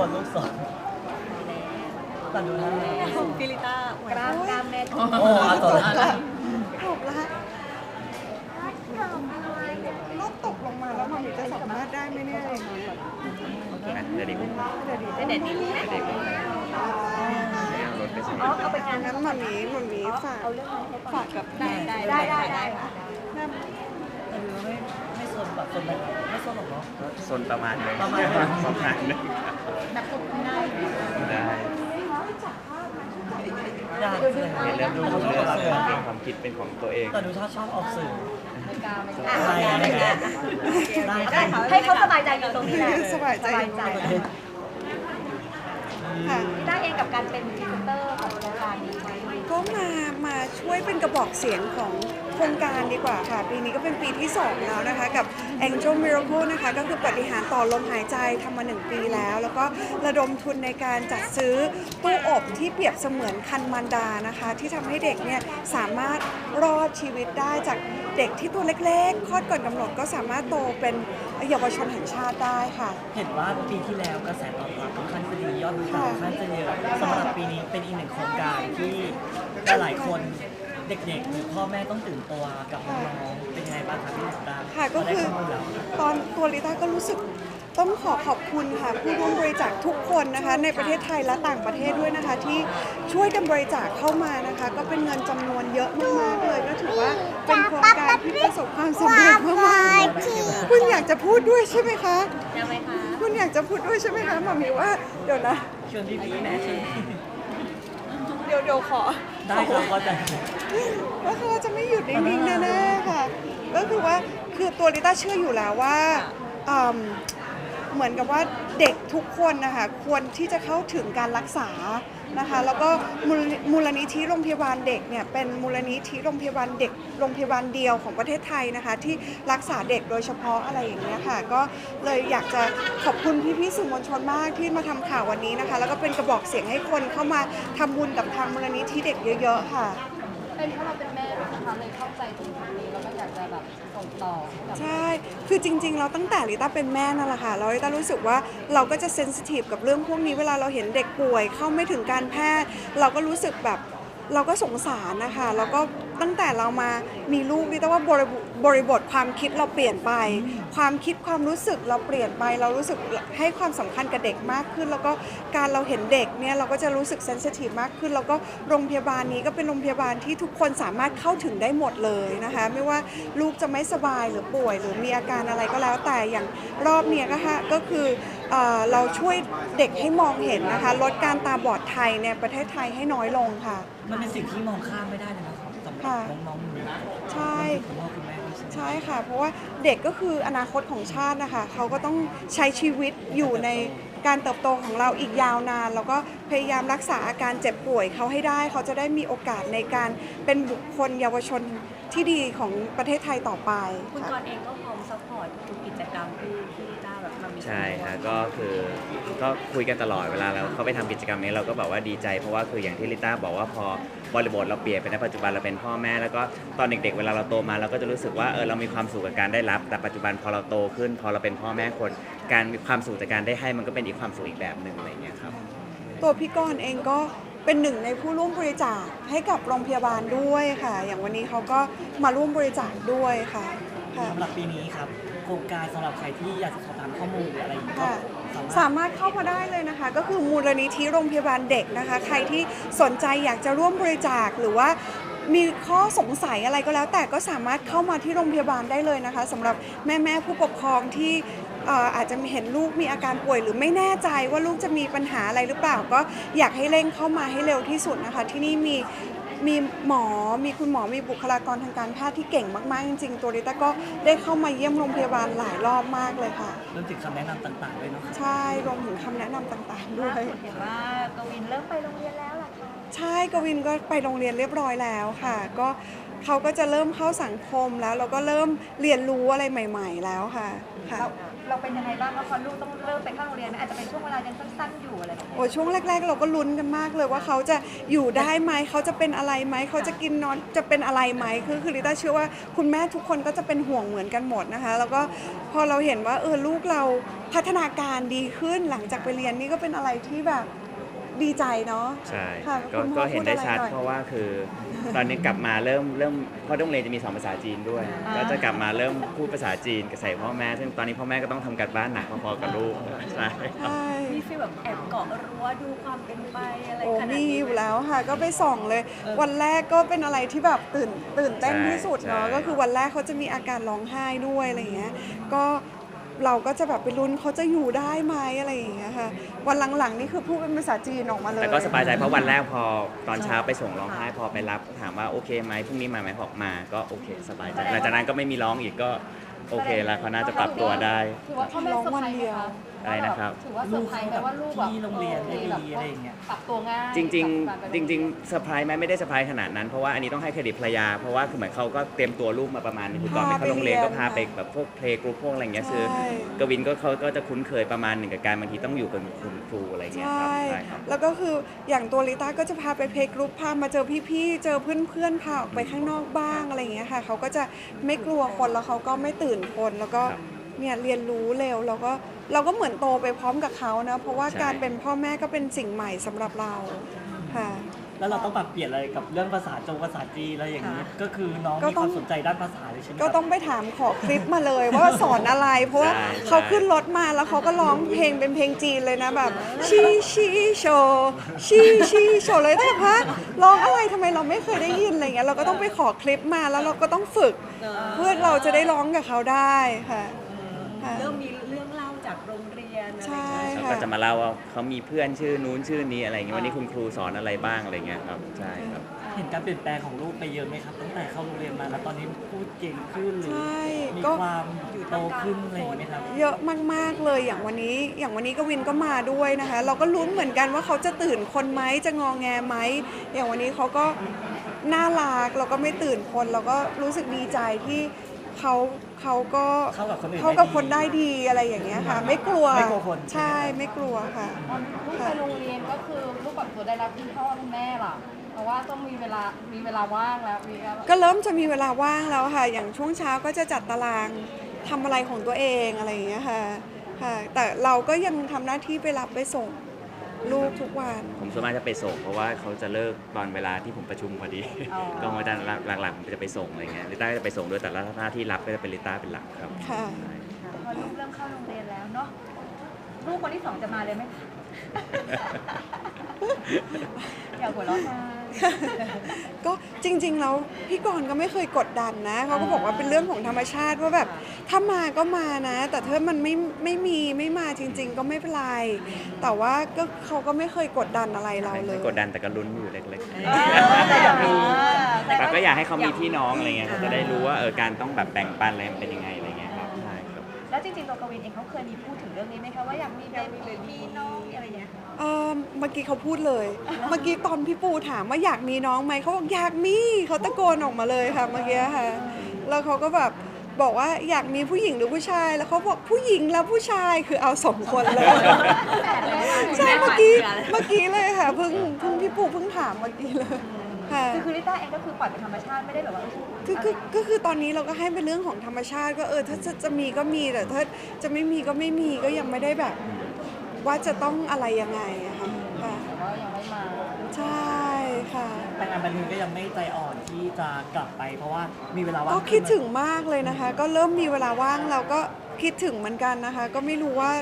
ลัวลูกสนแต่ดูนะฟิลิต้ากล้ามกล้ามแน่นโอ้เอาต่อละจบละลูกตกลงมาแล้วมันจะสามารถได้ไหมเนี่ยเดี๋ยวดีกว่าได้เด็ดดีได้เด็ดดีเอารถไปส่งอ๋อเอาไปงานงั้นหมามีหมามีฝากเอาเรื่องนั้นให้ฝากกับได้ได้ได้ได้ได้ค่ะ แต่ดูไม่ไม่สน แบบสนแบบไม่สนหรอกเนาะ ก็โซนประมาณนึงประมาณนึงประมาณนึงแบบควบคุมได้ได้อยากเลยเห็นเรื่องดูแต่ดูชเรื่ออบงออกสื่อเรื่องความคิดเป็นของตัวเอง แต่ดูชอบชอบออกสื่อไม่กล้าไม่กได้ล้าได้ได้ได้ได้ค่ะให้เขาสบายใจอยู่ตรงนี้แหละสบายใจ สบายใจค่ะได้เองกับการเป็นพรีเซนเตอร์ของโครงการนี้ไหม ก็มามาช่วยเป็นกระบอกเสียงของโครงการดีกว่าค่ะ ปีนี้ก็เป็นปีที่ 2 แล้วนะคะ กับ Angel Miracle นะคะก็คือปฏิหารย์ต่อลมหายใจทำมา1ปีแล้ว แล้วก็ระดมทุนในการจัดซื้อตู้อบที่เปรียบเสมือนคันมันดานะคะ ที่ทำให้เด็กเนี่ยสามารถรอดชีวิตได้จากเด็กที่ตัวเล็กๆคลอดก่อนกำหนดก็สามารถโตเป็นเยาวชนแห่งชาติได้ค่ะ เห็นว่าปีที่แล้วกระแสตอบรับค่อนข้างจะดียอดวิวค่อนข้างจะเยอะสำหรับปีนี้เป็นอีกหนึ่งโครงการที่หลายๆคน เด็กๆหรือพ่อแม่ต้องตื่นตัวกับน้องๆเป็นยังไงบ้างครับพี่สุดาค่ะก็คือพได้ข้มูลแล้วตอนตัวลิต้าก็รู้สึกต้องขอขอบคุณค่ะผู้ร่วมบริจาคทุกคนนะคะ ในประเทศไทยและต่างประเทศด้วยนะคะ ที่ช่วยกันบริจาคเข้ามานะคะ ก็เป็นเงินจำนวนเยอะมากๆเลยก็ถือว่าเป็นโครงการที่ประสบความสำเร็จมากๆคุณอยากจะพูดด้วยใช่ไหมคะยังไหมคะคุณอยากจะพูดด้วยใช่ไหมคะหมามีว่าเดี๋ยวนะชวนพี่ๆนะชวนพี่ เดี๋ยวเดี๋ยวขอ ได้ครับก็จะก็คือจะไม่หยุดนิ่งๆแน่ๆค่ะ ก็คือว่าคือตัวลิต้าเชื่ออยู่แล้วว่าอืมเหมือนกับว่าเด็กทุกคนนะคะควรที่จะเข้าถึงการรักษา นะคะ แล้วก็มูลนิธิโรงพยาบาลเด็กเนี่ยเป็นมูลนิธิโรงพยาบาลเด็กโรงพยาบาลเดียวของประเทศไทยนะคะ ที่รักษาเด็กโดยเฉพาะอะไรอย่างเงี้ยค่ะ ก็เลยอยากจะขอบคุณพี่ๆสื่อมวลชนมากที่มาทำข่าววันนี้นะคะ แล้วก็เป็นกระบอกเสียงให้คนเข้ามาทำบุญกับทางมูลนิธิเด็กเยอะ ๆ ค่ะ เป็นเพราะเราเป็นแม่ด้วยนะคะเลยเข้าใจตรงนี้ากจะแบบส่งต่อให้กับ ใช่ คือจริง ๆ เราตั้งแต่ลิต้าเป็นแม่นั่นแหละค่ะ เราลิต้ารู้สึกว่าเราก็จะเซนซิทีฟกับเรื่องพวกนี้ เวลาเราเห็นเด็กป่วยเข้าไม่ถึงการแพทย์ เราก็รู้สึกแบบเราก็สงสารนะคะ แล้วก็ ตั้งแต่เรามามีลูกลิต้าว่าบริบทบริบทความคิดเราเปลี่ยนไป ความคิดความรู้สึกเราเปลี่ยนไป เรารู้สึกให้ความสำคัญกับเด็กมากขึ้น แล้วก็การเราเห็นเด็กเนี่ยเราก็จะรู้สึกเซนซิทีฟมากขึ้น แล้วก็โรงพยาบาลนี้ก็เป็นโรงพยาบาลที่ทุกคนสามารถเข้าถึงได้หมดเลยนะคะ ไม่ว่าลูกจะไม่สบายหรือป่วย หรือมีอาการอะไรก็แล้วแต่อย่างรอบเนี้ยก็ค่ะก็คือเราช่วยเด็กให้มองเห็นนะคะ ลดการตาบอดไทยในประเทศไทยให้น้อยลงค่ะ มันเป็นสิ่งที่มองข้ามไม่ได้เลย ครับสำหรับค่ะ น้องๆหนูใช่ คุณพ่อคุณแม่ด้วยใช่ไหมใช่ค่ะ เพราะว่าเด็กก็คืออนาคตของชาตินะคะ เขาก็ต้องใช้ชีวิตอยู่ในการเติบโตของเราอีกยาวนาน แล้วก็พยายามรักษาอาการเจ็บป่วยเขาให้ได้ เขาจะได้มีโอกาสในการเป็นบุคคลเยาวชนที่ดีของประเทศไทยต่อไปคุณกค่ะ รณ์เองก็พร้อม ใช่ร่วมค่ะก็คือก็คุยกันตลอดเวลาเราเขาไปทำกิจกรรมนี้เราก็แบบว่าดีใจ เพราะว่าคืออย่างที่ลิต้าบอกว่าพอบริบทเราเปลี่ยนไปในปัจจุบันเราเป็นพ่อแม่ แล้วก็ตอนเด็ก ๆ เวลาเราโตมาเราก็จะรู้สึกว่าเออเรามีความสุขกับการได้รับ แต่ปัจจุบันพอเราโตขึ้น พอเราเป็นพ่อแม่คน การมีความสุขจากการได้ให้มันก็เป็นอีกความสุขอีกแบบหนึ่งอะไรอย่างเงี้ยครับ ตัวพี่กรณ์เองก็เป็นหนึ่งในผู้ร่วมบริจาคให้กับโรงพยาบาลด้วยค่ะ อย่างวันนี้เขาก็มาร่วมบริจาคด้วยค่ะค่ะ สำหรับปีนี้ครับโครงการสำหรับใครที่อยากจะสอบถามข้อมูลหรืออะไรอย่างเงี้ยก็ค่ะสามารถสามารถเข้ามาได้เลยนะคะ ก็คือมูลนิธิโรงพยาบาลเด็กนะคะ ใครที่สนใจอยากจะร่วมบริจาคหรือว่ามีข้อสงสัยอะไรก็แล้ว แต่ก็สามารถเข้ามาที่โรงพยาบาลได้เลยนะคะสำหรับแม่แม่ๆผู้ปกครองที่เอ่ออาจจะเห็นลูกมีอาการป่วย หรือไม่แน่ใจว่าลูกจะมีปัญหาอะไรหรือเปล่า ก็อยากให้เร่งเข้ามาให้เร็วที่สุดนะคะ ที่นี่มี มีหมอมีคุณหมอมีบุคลากรทางการแพทย์ที่เก่งมากๆ จริงๆ ตัวริต้าก็ได้เข้ามาเยี่ยมโรงพยาบาลหลายรอบมากเลยค่ะรวมถึงคำแนะนำต่างๆด้วยเนาะครับใช่รวมถึงคำแนะนำต่างๆด้วล่ายสุดเห็นว่ากวินเริ่มไปโรงเรียนแล้วล่ะค่ะใช่กวินก็ไปโรงเรียนเรียบร้อยแล้วค่ะ ก็เขาก็จะเริ่มเข้าสังคมแล้วเราก็เริ่มเรียนรู้อะไรใหม่ ๆ แล้วค่ะค่ะ เรา เราเป็นยังไงบ้างคะพอลูกต้องเริ่มไปเข้าโรงเรียนไหมอาจจะเป็นช่วงเวลายังสั้นๆอยู่อะไรแบบนี้โอ้ช่วงแรก ๆ เราก็ลุ้นกันมากเลยว่าเขาจะอยู่ได้ไหมเขาจะเป็นอะไรไหมเขาจะกินนอนจะเป็นอะไรไหมคือคือลิต้าเชื่อว่าคุณแม่ทุกคนก็จะเป็นห่วงเหมือนกันหมดนะคะ แล้วก็พอเราเห็นว่าเออลูกเราพัฒนาการดีขึ้นหลังจากไปเรียนนี่ก็เป็นอะไรที่แบบ ดีใจเนาะใช่ค่ะก็คุณพ่อก็เห็นได้ชัดพูดอะไรหน่อยเพราะว่าคือ ตอนนี้กลับมาเริ่มเริ่มเพราะโรงเรียนจะมีสองภาษาจีนด้วยก็จะกลับมาเริ่มพูดภาษาจีนกับใส่พ่อแม่ ซึ่งตอนนี้พ่อแม่ก็ต้องทำการบ้านหนักพอๆกับลูกใช่ครับ ใช่ มีฟีลแบบแอบเกาะรั้วดูความเป็นไปอะไรโอ้ขนาดมีนี้อยู่แล้วค่ะ ก็ไปส่องเลย วันแรกก็เป็นอะไรที่แบบตื่นตื่นเต้นใช่ที่สุดเนาะใช่ ก็คือวันแรกเขาจะมีอาการร้องไห้ด้วยอะไรอย่างเงี้ยก็ เราก็จะแบบไปลุ้นเขาจะอยู่ได้ไหมอะไรอย่างเงี้ยค่ะ วันหลังๆนี่คือพูดเป็นภาษาจีนออกมาเลยแต่ก็สบายใจเพราะวันแรกพอตอนเช้าไปส่งร้องไห้พอไปรับถามว่าโอเคไหมพรุ่งนี้มาไหมบอกมาก็โอเค สบายใจหลังจากนั้นก็ไม่มีร้องอีกก็ โอเคแล้วเขาน่าจะปรับตัวได้ ถือว่าพ่อแม่เซอร์ไพรส์ไหมคะอะไรนะครับ ถือว่าเซอร์ไพรส์ไหมว่าลูกแบบที่โรงเรียนได้ดีอะไรอย่างเงี้ย ปรับตัวง่ายจริงกับกาไปๆจริงๆเซอร์ไพรส์ไหมไม่ได้เซอร์ไพรส์ขนาดนั้น เพราะว่าอันนี้ต้องให้เครดิตภรรยา เพราะว่าคือเหมือนเขาก็เตรียมตัวลูกมาประมาณนึงคือก่อนไปเข้าโรงเรียนก็พาไปแบบพวกเพลงกรุ๊ปพวกอะไรอย่างเงี้ยคือใช่กวินก็เขาก็จะคุ้นเคยประมาณหนึ่งกับการบางทีต้องอยู่กับคุณครูอะไรอย่างใชเงี้ยครับ่ใช่ครับแล้วก็คืออย่างตัวลิต้าก็จะพาไปเพลงกรุ๊ปพามาเจอพี่ๆ เจอเพื่อนๆ พาออกไปข้างนอกบ้างอะไรอย่างเงี้ยค่ะ เขาก็จะไม่กลัวคนแล้วเขาก็ไม่ตื่นคน แล้วก็ครับเนี่ยเรียนรู้เร็วแล้วก็เราก็เหมือนโตไปพร้อมกับเขานะ เพราะว่าใช่ การเป็นพ่อแม่ก็เป็นสิ่งใหม่สำหรับเราค่ะ แล้วเราต้องปรับเปลี่ยนอะไรกับเรื่องภาษาจงภาษาจีนอะไรอย่างนี้ ก็คือน้องก็มีต้คอง วามสนใจด้านภาษาเลยใช่ไหมก็ครับ ต้องไปถามขอคลิปมาเลยว่าสอนอะไร เพราะว่าใช่เขาขึ้นรถมาแล้วเขาก็ร้องเพลงเป็นเพลงจีนเลยนะแบบชีชีโชชีชีโชเลยแต่พักร้องอะไรทำไมเราไม่เคยได้ยินอะไรเงี้ยเราก็ต้องไปขอคลิปมาแล้วเราก็ต้องฝึก เพื่อเราจะได้ร้องกับเขาได้ค่ะค่ะ เริ่มมีเรื่องเล่า จากโรงเรียนอะไรใช่เขาค่ะ ก็จะมาเล่าว่าเขามีเพื่อนชื่อนู้นชื่อนี้อะไรอย่างเงี้ยวันนี้คุณครูสอนอะไรบ้างอะไรเงี้ยครับใช่ครับ เห็นการเปลี่ยนแปลงของลูกไปเยอะไหมครับ ตั้งแต่เข้าโรงเรียนมาแล้วตอนนี้พูดเก่งขึ้นหรือใช่มีก็ ความโตขึ้นอะไรอย่างนี้ไหมครับ เยอะมากๆเลยอย่างวันนี้ อย่างวันนี้กวินก็มาด้วยนะคะ เราก็ลุ้นเหมือนกันว่าเขาจะตื่นคนไหมจะงองแงไหมอย่างวันนี้เขาก็น่ารักเราก็ไม่ตื่นคน เราก็รู้สึกดีใจที่ เขาเขาก็เข้ากับคนอื่นเข้ากับได้ดีคนได้ดีอะไรอย่างเงี้ยค่ะ ไม่กลัวไม่กลัวคน ใช่ไม่กลัวค่ะ ตอนลูกไปโรงเรียนก็คือลูกปรับตัวได้แล้วคุณพ่อคุณแม่ล่ะเพราะว่าต้องมีเวลามีเวลาว่างแล้วมีเวลาก็เริ่มจะมีเวลาว่างแล้วค่ะ อย่างช่วงเช้าก็จะจัดตารางทำอะไรของตัวเองอะไรอย่างเงี้ยค่ะค่ะ แต่เราก็ยังทำหน้าที่ไปรับไปส่ง ลูกทุกวัน ผมส่วนมากจะไปส่ง เพราะว่าเขาจะเลิกตอนเวลาที่ผมประชุมพอดีก็มาจะหลักๆผมจะไปส่งอะไรเงี้ยลิต้าก็จะไปส่งด้วยแต่ละหน้าที่รับก็จะเป็นลิต้าเป็นหลักครับค่ะ ใช่พอลูกเริ่มเข้าโรงเรียนแล้วเนาะลูกคนที่สองจะมาเลยไหมอยากหัวเราะมา ก็จริง ๆ แล้วพี่กรณ์ก็ไม่เคยกดดันนะเขาก็บอกว่าเป็นเรื่องของธรรมชาติว่าแบบถ้ามาก็มานะ แต่ถ้ามันไม่ไม่มีไม่มาจริง ๆ ก็ไม่เป็นไรแต่ว่าก็เขาก็ไม่เคยกดดันอะไรเราเลยไม่กดดันแต่ก็ลุ้นอยู่เล็กแต่อยากมีๆแต่ก็อยากให้เขามีพี่น้องอะไรเงี้ยเขาจะได้รู้ว่าเออการต้องแบบแบ่งปันอะไรมันเป็นยังไง วจริงๆตัวกวินเองเขาเคยมีพูดถึงเรื่องนี้ไหมคะว่าอยากมีเบบีหรือพี่น้องอะไรเงี้ย เออเมื่อกี้เขาพูดเลย เมื่อกี้ตอนพี่ปูถามว่าอยากมีน้องไหมเขาบอกอยากมีเขาตะโกนออกมาเลยค่ะเมื่อกี้ค่ะ แล้วเขาก็แบบ บอกว่าอยากมีผู้หญิงหรือผู้ชาย แล้วเขาบอกผู้หญิงแล้วผู้ชายคือเอาสองคนเลยใช่เมื่อกี้เมื่อกี้เลยค่ะเพิ่งเพิ่งพี่ปูเพิ่งถามเมื่อกี้เลยค่ะคือคือลิต้าเองก็คือปล่อยเป็นธรรมชาติไม่ได้แบบว่าคือคือก็คือตอนนี้เราก็ให้เป็นเรื่องของธรรมชาติก็เออถ้าจะจะมีก็มีแต่ถ้าจะไม่มีก็ไม่มีก็ยังไม่ได้แบบ ว่าจะต้องอะไรยังไงอะค่ะค่ะ แต่ว่ายังไม่มา ใช่ค่ะ แต่ งานบันเทิงก็ยังไม่ใจอ่อนที่จะกลับไป เพราะว่ามีเวลาว่างก็คิดถึงมากเลยนะคะ ก็เริ่มมีเวลาว่างเราก็คิดถึงเหมือนกันนะคะ ก็ไม่รู้ว่า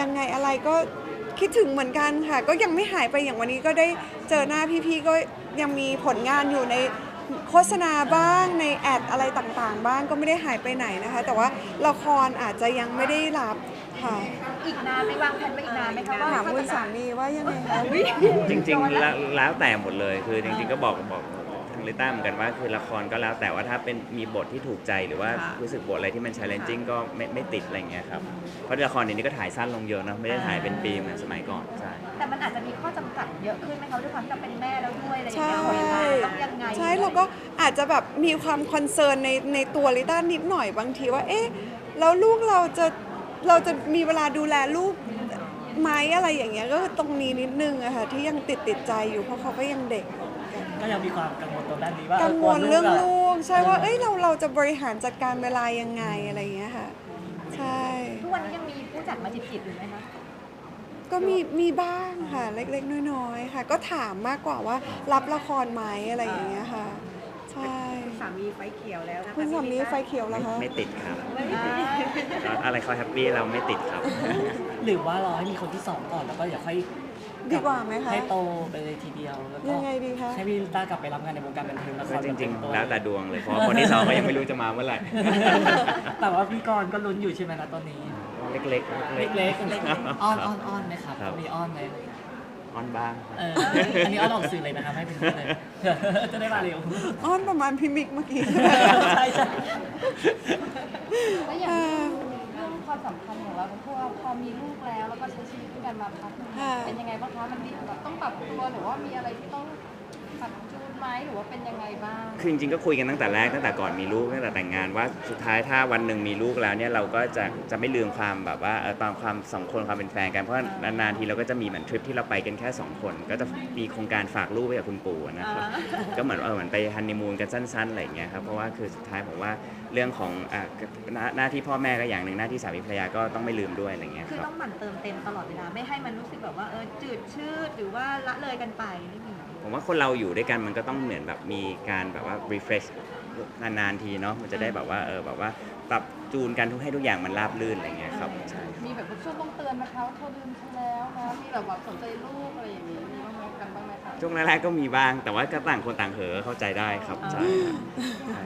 ยังไงอะไรก็คิดถึงเหมือนกันค่ะ ก็ยังไม่หายไปอย่างวันนี้ก็ได้เจอหน้าพี่ๆก็ยังมีผลงานอยู่ในโฆษณาบ้างในแอดอะไรต่างๆ บ้างก็ไม่ได้หายไปไหนนะคะ แต่ว่าละครอาจจะยังไม่ได้รับ ค่ะ อีกนานไหม่วางแผนไปอีกนานไหมคะว่าถามคุณสามีว่ายังไงคะจริงๆแล้วแล้วแต่หมดเลยคือจริงๆก็บอกบอกทางลิต้าเหมือนกันว่าคือละครก็แล้วแต่ว่าถ้าเป็นมีบทที่ถูกใจหรือว่ารู้สึกบทอะไรที่มัน challenging ก็ไม่ไม่ติดอะไรเงี้ยครับเพราะละครเดี๋ยวนี้ก็ถ่ายสั้นลงเยอะนะไม่ได้ถ่ายเป็นปีเหมือนสมัยก่อนใช่ แต่มันอาจจะมีข้อจำกัดเยอะขึ้นไหมคะด้วยความที่เราเป็นแม่แล้วด้วยอะไรอย่างใช่เงี้ยเวลาต้องยังไงใช่เราก็อาจอาจจะแบบมีความคอนเซิร์นในในตัวลิต้านิดหน่อยบางทีว่า เอ๊ะแล้วลูกเราจะ เราจะมีเวลาดูแลลูกไหมอะไรอย่างเงี้ยก็ตรงนี้นิดนึงอะค่ะที่ยังติดติดใจอยู่เพราะเขาก็ยังเด็กก็ยังมีความกังวลตรงด้านนี้ว่ากังวลกเรื่องะลูกใช่ว่าเอ้ยเราเราจะบริหารจัดการเวลายังไงอะไรอย่างเงี้ยค่ะใช่ทุกวันนี้ยังมีผู้จัดมาจีบๆอยู่ไหมคะก็มีมีบ้างค่ะเล็กๆน้อยๆค่ะ ก็ถามมากกว่าว่ารับละครไหมอะไรอย่างเงี้ยค่ะ ใช่สามีไฟเขียวแล้วนะคะคุณสามีไฟเขียวแล้วคะไม่ติดครับก็อะไรเขาแฮปปี้เราไม่ติดครับ หรือว่ารอให้มีคนที่สองก่อนแล้วก็อย่าค่อยดีกว่าไหมคะให้โตไปเลยทีเดียวแล้วก็ยังไงดีคะให้พี่ลิต้ากลับไปรับงานในวงการบันเทิงละคก็รจริงบบเต็มๆแล้วแต่ดวงเลยเพราะว่าคนที่สองก็ยังไม่รู้จะมาเมื่อไหร่แต่ว่าพี่กรณ์ก็ลุ้นอยู่ใช่ไหมนะตอนนี้ เล็กๆเล็กๆเล็กๆอ้อนอ้อนอ้อนไหมครับครับมีอ้อนไหม อ้อนบ้างเอออันนี้อ้อนออกสื่อเลยนะครับให้เป็นเลยจะได้มาเร็วอ้อนประมาณพิมิกเมื่อกี้ ใช่ใช่แล้วอย่างเรื่องความสัมพันธ์ของเราทั้งคู่พอมีลูกแล้วแล้วก็ใช้ชีวิตด้วยกันมาพักหนึ่งค่ะ เป็นยังไงบ้างคะมันดีแบบต้องปรับตัวหรือว่ามีอะไรที่ต้องปรับจูน ไหมหรือว่าเป็นยังไงบ้าง คือจริงๆก็คุยกันตั้งแต่แรกตั้งแต่ก่อนมีลูกตั้งแต่แต่งงานว่าสุดท้ายถ้าวันหนึ่งมีลูกแล้วเนี่ยเราก็จะจะไม่ลืมความแบบว่าเออตอนความสองคนความเป็นแฟนกันเพราะนานๆทีเราก็จะมีเหมือนทริปที่เราไปกันแค่สองคน ก็จะมีโครงการฝากลูกไว้กับคุณปู่นะครับก็เหมือนเออเหมือนไปฮันนีมูนกันสั้นๆอะไรอย่างเงี้ยครับเพราะว่าคือสุดท้ายผมว่าเรื่องของอ่าหน้าหน้าที่พ่อแม่ก็อย่างหนึ่งหน้าที่สามีภรรยาก็ต้องไม่ลืมด้วยอะไรอย่างเงี้ยคือครับ ต้องหมั่นเติมเต็มตลอดเวลาไม่ให้มันรู้สึกแบบว่าเออจืดชืดหรือว่าละเลยกันไปไม่มีผมว่าคนเราอยู่ด้วยกันมันก็ต้องเหมือนแบบมีการแบบว่า refresh นานๆทีเนาะมันจะได้แบบว่าเออแบบว่าปรับจูนกันทุกให้ทุกอย่างมันราบรื่นอะไรเงี้ยครับใช่ มีแบบช่วงต้องเตือนนะคะว่าเธอลืมฉันแล้วนะมีแบบว่าสนใจลูกอะไรอย่างนี้ ช่วงแรกๆก็มีบ้าง แต่ว่าก็ต่างคนต่างเหอะเข้าใจได้ครับใช่ใช่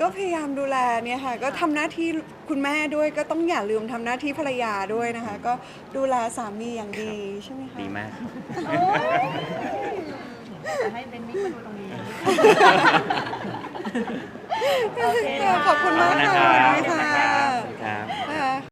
ก็พยายามดูแลเนี่ยค่ะ ก็ทำหน้าที่คุณแม่ด้วยก็ต้องอย่าลืมทำหน้าที่ภรรยาด้วยนะคะ ก็ดูแลสามีอย่างดีใช่ไหมคะ ดีมากครับ จะให้เบนมิกมาดูตรงนี้ขอบคุณมากค่ะขอบคุณนะครับค่ะ